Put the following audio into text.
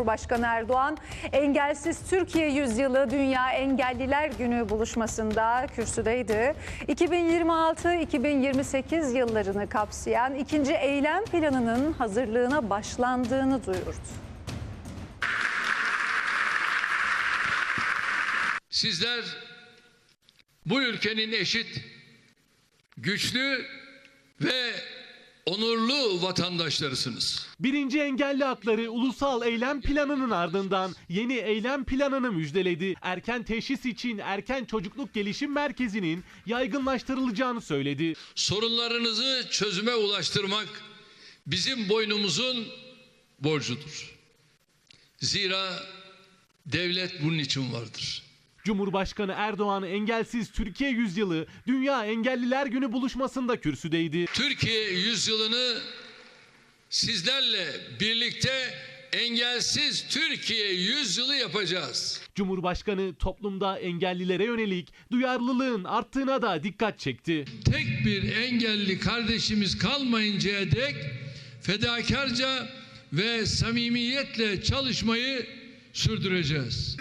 Cumhurbaşkanı Erdoğan Engelsiz Türkiye Yüzyılı Dünya Engelliler Günü buluşmasında kürsüdeydi. 2026-2028 yıllarını kapsayan ikinci eylem planının hazırlığına başlandığını duyurdu. Sizler bu ülkenin eşit, güçlü ve onurlu vatandaşlarısınız. Birinci engelli hakları ulusal eylem planının ardından yeni eylem planını müjdeledi. Erken teşhis için erken çocukluk gelişim merkezinin yaygınlaştırılacağını söyledi. Sorunlarınızı çözüme ulaştırmak bizim boynumuzun borcudur. Zira devlet bunun için vardır. Cumhurbaşkanı Erdoğan Engelsiz Türkiye Yüzyılı Dünya Engelliler Günü buluşmasında kürsüdeydi. Türkiye yüzyılını sizlerle birlikte engelsiz Türkiye yüzyılı yapacağız. Cumhurbaşkanı toplumda engellilere yönelik duyarlılığın arttığına da dikkat çekti. Tek bir engelli kardeşimiz kalmayıncaya dek fedakarca ve samimiyetle çalışmayı sürdüreceğiz.